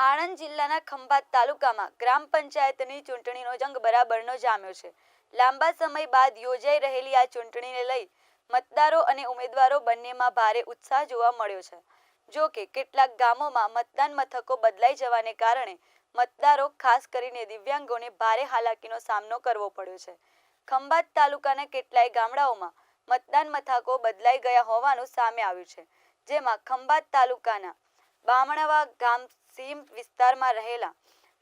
આણંદ જિલ્લાના ખંભાત તાલુકામાં ગ્રામ પંચાયતની ચૂંટણીનો જંગ બરાબરનો જામ્યો છે. લાંબા સમય બાદ યોજાઈ રહેલી આ ચૂંટણીને લઈ મતદારો અને ઉમેદવારો બંનેમાં ભારે ઉત્સાહ જોવા મળ્યો છે. જો કે કેટલાક ગામોમાં મતદાન મથકો બદલાઈ જવાને કારણે મતદારો ખાસ કરીને દિવ્યાંગોને ભારે હાલાકીનો સામનો કરવો પડ્યો છે. ખંભાત તાલુકાના કેટલાય ગામડાઓમાં મતદાન મથકો બદલાઈ ગયા હોવાનું સામે આવ્યું છે. જેમાં ખંભાત તાલુકાના બામણાવા ગામ સીમ વિસ્તારમાં રહેલા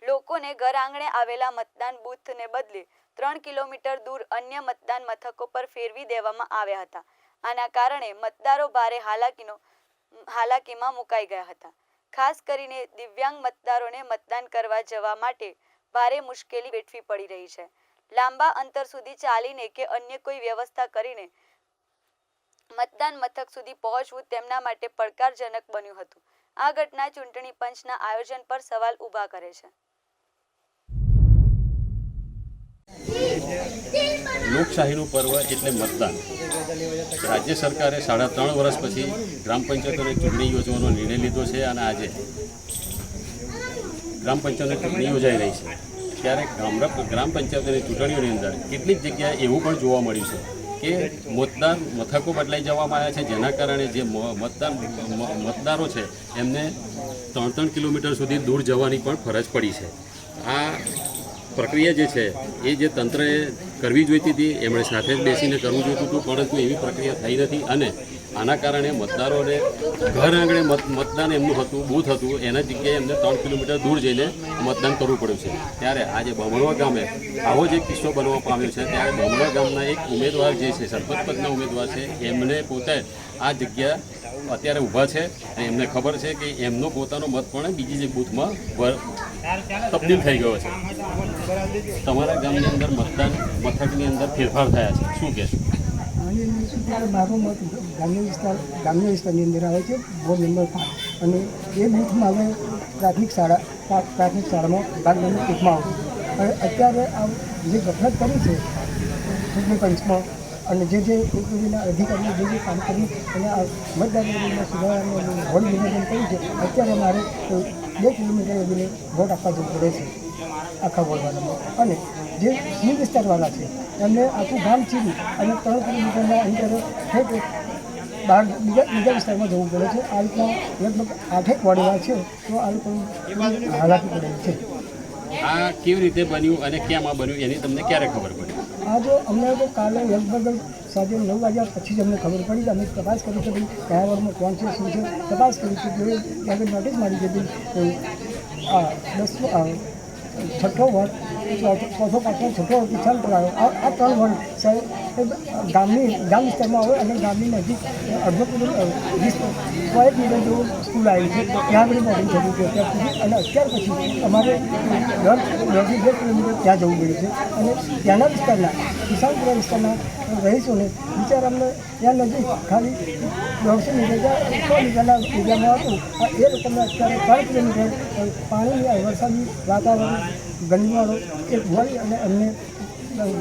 લોકોને ઘર આંગણે આવેલા મતદાન બૂથને બદલે ત્રણ કિલોમીટર દૂર અન્ય મતદાન મથકો પર ફેરવી દેવામાં આવ્યા હતા. આના કારણે મતદારો ભારે હાલાકીનો, હાલાકીમાં મુકાઈ ગયા હતા. ખાસ કરીને દિવ્યાંગ મતદારોને મતદાન કરવા જવા માટે ભારે મુશ્કેલી વેઠવી પડી રહી છે. લાંબા અંતર સુધી ચાલીને કે અન્ય કોઈ વ્યવસ્થા કરીને મતદાન મથક સુધી પહોંચવું તેમના માટે પડકારજનક બન્યું હતું. આ ઘટના ચૂંટણી પંચના આયોજન પર સવાલ ઊભા કરે છે. લોકશાહીનું પર્વ એટલે મતદાન. રાજ્ય સરકારે સાડા ત્રણ વર્ષ પછી ગ્રામ પંચાયતોની ચૂંટણી યોજવાનો નિર્ણય લીધો છે અને આજે ગ્રામ પંચાયતની ચૂંટણી યોજાઈ રહી છે. ત્યારે ગામડા ગ્રામ પંચાયતોની ચૂંટણીઓની અંદર કેટલીક જગ્યાએ એવું પણ જોવા મળ્યું છે કે મતદાન મથકો બદલાઈ જવામાં આવ્યા છે, જેના કારણે જે મતદાન મતદારો છે, એમને ત્રણ ત્રણ કિલોમીટર સુધી દૂર જવાની પણ ફરજ પડી છે. આ પ્રક્રિયા જે છે, એ જે તંત્રએ કરવી જોઈતી હતી. એમણે સાથે જ બેસીને કરવું જોઈતું હતું, પરંતુ એવી પ્રક્રિયા થઈ નથી અને આના કારણે મતદારોને ઘર આંગણે મત, મતદાન એમનું હતું, બૂથ હતું. એના જગ્યાએ એમને ત્રણ કિલોમીટર દૂર જઈને મતદાન કરવું પડ્યું છે. ત્યારે આજે બમણવા ગામે આવો જ એક કિસ્સો બનવા પામ્યો છે. ત્યારે બમણવા ગામના એક ઉમેદવાર જે છે, સરપંચ પદના ઉમેદવાર છે, એમને પોતે આ જગ્યા અત્યારે ઊભા છે અને એમને ખબર છે કે એમનો પોતાનો મત પણ બીજી જે બૂથમાં તબદીલ થઈ ગયો છે. તમારા ગામની અંદર મતદાન મથકની અંદર ફેરફાર થયા છે. શું કહેશો? મારો મત ગ્રામ્ય વિસ્તાર ગ્રામ્ય વિસ્તારની અંદર આવે છે, વોર્ડ નંબર પાંચ. અને એ બૂથમાં હવે પ્રાથમિક શાળા પ્રાથમિક શાળામાં ભાગ નંબર એકમાં આવશે. અને અત્યારે આ જે ગફલત કરી છે, ચૂંટણી પંચમાં, અને જે જે ચૂંટણીના અધિકારીઓ જે જે કામ કર્યું અને આ મતદારોને સુધારવાનું વોર્ડ વિભાજન કર્યું છે, અત્યારે મારે બે કિલોમીટર સુધી વોટ આપવા જવું પડે છે આખા વોર્ડવાળામાં અને જે સિંહ વિસ્તારવાળા છે એમને આખું ગામ ચીરી અને ત્રણ કિલોમીટરના અંતરે ઠેક બહાર બીજા બીજા વિસ્તારમાં જવું પડે છે. આ રીતના લગભગ આઠેક વોર્ડવાળા છે તો આ લોકોની હાલાકી પડે છે. આ કેવી રીતે બન્યું અને કેમ આ બન્યું એની તમને ક્યારે ખબર પડી? આ જો અમને તો કાલે લગભગ સાંજે નવ વાગ્યા પછી જ અમને ખબર પડી અમે તપાસ કરી છે ભાઈ કયા વોર્ડમાં કોણ છે, શું છે. તપાસ કરી છે ત્યાં આગળ નોટિસ મારી દીધી આ દસમો છઠ્ઠો વોર્ડ ચોથો પાંચમો છઠ્ઠો વોર્ડ ઈચ્છાલ કરાયો. આ ત્રણ વોર્ડ સાહેબ ગામની, ગામ વિસ્તારમાં હોય અને ગામની નજીક અડધો કિલોમીટર સો એક મીટર જેવું સ્કૂલ આવી છે. ત્યાં આગળ મોડું થયું છે અત્યાર સુધી અને અત્યાર પછી અમારે દર દસથી બે કિલોમીટર ત્યાં જવું પડે છે. અને ત્યાંના વિસ્તારના કિસાનપુરા વિસ્તારના રહીશોને વિચાર અમને ત્યાં નજીક ખાલી દોઢસો મીટર સો મીટરના એરિયામાં હતું એ લોકોને અત્યારે ત્રણ કિલોમીટર પાણીની આ વરસાદી વાતાવરણ ગંદવાળો એ હોય અને અમને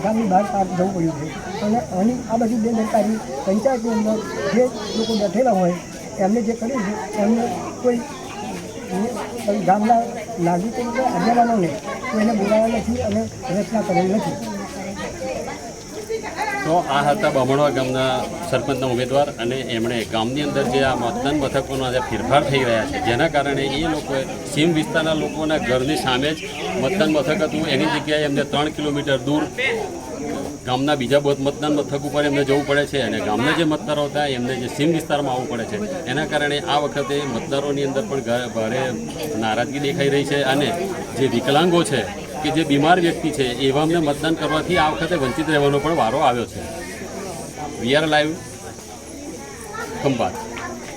ગામની બહાર પાર જવું પડ્યું છે. અને આની આ બધી બેદરકારી પંચાયતની અંદર જે લોકો બેઠેલા હોય, એમને જે કર્યું છે, એમને કોઈ ગામના નાગરિકો આગેવાનોને કોઈને બોલાવ્યા નથી અને રચના કરેલ નથી. તો આ હતા બમણવા ગામના સરપંચના ઉમેદવાર અને એમણે ગામની અંદર જે આ મતદાન મથકોના જે ફેરફાર થઈ રહ્યા છે, જેના કારણે એ લોકોએ સીમ વિસ્તારના લોકોના ઘરની સામે જ મતદાન મથક હતું. એની જગ્યાએ એમને ત્રણ કિલોમીટર દૂર ગામના બીજા બધ મતદાન મથક ઉપર એમને જવું પડે છે અને ગામના જે મતદારો હતા એમને જે સીમ વિસ્તારમાં આવવું પડે છે. એના કારણે આ વખતે મતદારોની અંદર પણ ભારે નારાજગી દેખાઈ રહી છે અને જે વિકલાંગો છે કે જે બીમાર વ્યક્તિ છે એવામને મતદાન કરવાથી આ વખતે વંચિત રહેવાનો પણ વારો આવ્યો છે. VR live Khambhat.